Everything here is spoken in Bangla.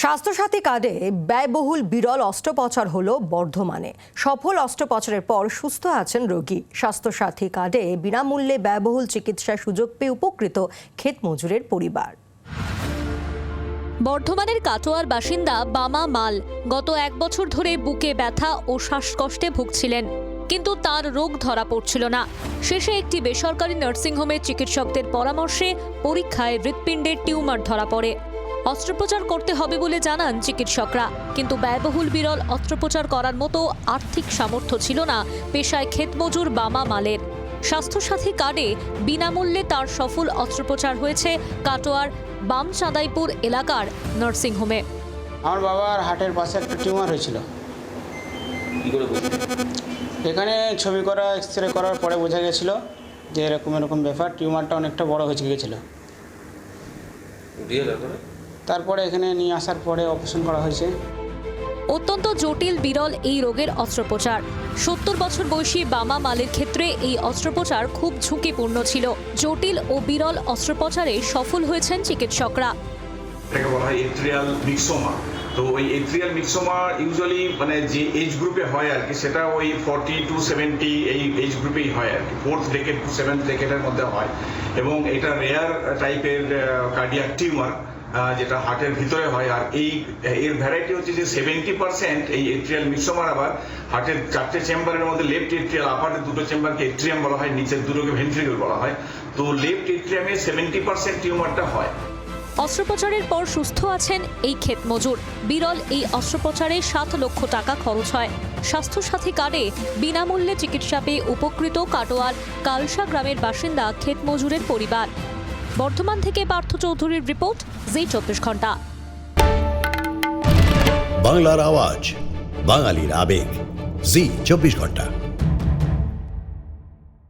স্বাস্থ্যসাথী কার্ডে ব্যয়বহুল বিরল অস্ত্রোপচার হল বর্ধমানে। সফল অস্ত্রোপচারের পর সুস্থ আছেন রোগী। স্বাস্থ্যসাথী কার্ডে বিনামূল্যে ব্যয়বহুল চিকিৎসার সুযোগ পেয়ে উপকৃত ক্ষেত মজুরের পরিবার। বর্ধমানের কাটোয়ার বাসিন্দা বামা মাল গত এক বছর ধরে বুকে ব্যথা ও শ্বাসকষ্টে ভুগছিলেন। কিন্তু তার রোগ ধরা পড়ছিল না। শেষে একটি বেসরকারি নার্সিংহোমের চিকিৎসকদের পরামর্শে পরীক্ষায় হৃৎপিণ্ডের টিউমার ধরা পড়ে। অস্ত্রোপচার করতে হবে বলে জানান চিকিৎসকরা। কিন্তু ব্যয়বহুল বিরল অস্ত্রোপচার করার মতো আর্থিক সামর্থ্য ছিল না পেশায় ক্ষেতমজুর বামা মালের। স্বাস্থ্যসাথী কার্ডে বিনামূল্যে তার সফল অস্ত্রোপচার হয়েছে কাটোয়ার বামচাঁদাইপুর এলাকার নার্সিংহোমে। আমার বাবার হার্টের পাশে একটা টিউমার হয়েছিল। এখানে ছবি করা এক্স রে করার পরে বোঝা গেছিল যে এরকম এরকম ব্যাপার টিউমারটা অনেকটা বড় হয়ে গিয়েছিল দিয়ে তারপরে এখানে নিয়ে আসার পরে অপারেশন করা হয়েছে। অত্যন্ত জটিল বিরল এই রোগের অস্ত্রোপচার। সত্তর বছর বয়সী বামা মালের ক্ষেত্রে এই অস্ত্রোপচার খুব ঝুঁকিপূর্ণ ছিল। জটিল ও বিরল অস্ত্রোপচারে সফল হয়েছেন চিকিৎসকরা। এটাকে বলা হয় এট্রিয়াল মিক্সোমা তো ওই এট্রিয়াল মিক্সোমা ইউজুয়ালি মানে যে এজ গ্রুপে হয় আর কি সেটা ওই ফর্টি টু সেভেন্টি এই এজ গ্রুপেই হয় আর কি ফোর্থ ডেকেট টু সেভেন্থ ডেকেটের মধ্যে হয়। এবং এটা রেয়ার টাইপের কার্ডিয়াক টিউমার যেটা হার্টের ভিতরে হয়। আর এই, এর ভ্যারাইটি হচ্ছে যে সেভেন্টি পার্সেন্ট এই এট্রিয়াল মিক্সোমার আবার হার্টের চারটে চেম্বারের মধ্যে লেফট এট্রিয়াল আপারের দুটো চেম্বারকে এট্রিয়াম বলা হয়, নিচের দুটোকে ভেন্ট্রিকল বলা হয়। তো লেফট এট্রিয়ামে সেভেন্টি পার্সেন্ট টিউমারটা হয়। অস্ত্রোপচারের পর সুস্থ আছেন এই ক্ষেত মজুর বিরল এই অস্ত্রোপচারে সাত লক্ষ টাকা খরচ হয়। স্বাস্থ্যসাথী কার্ডে বিনামূল্যে চিকিৎসা পেয়ে উপকৃত কাটোয়ার কালসা গ্রামের বাসিন্দা ক্ষেত মজুরের পরিবার। বর্ধমান থেকে পার্থ চৌধুরীর রিপোর্ট, জি চব্বিশ ঘণ্টা। বাংলার আওয়াজ, বাঙালির আবেগ, জি চব্বিশ ঘণ্টা।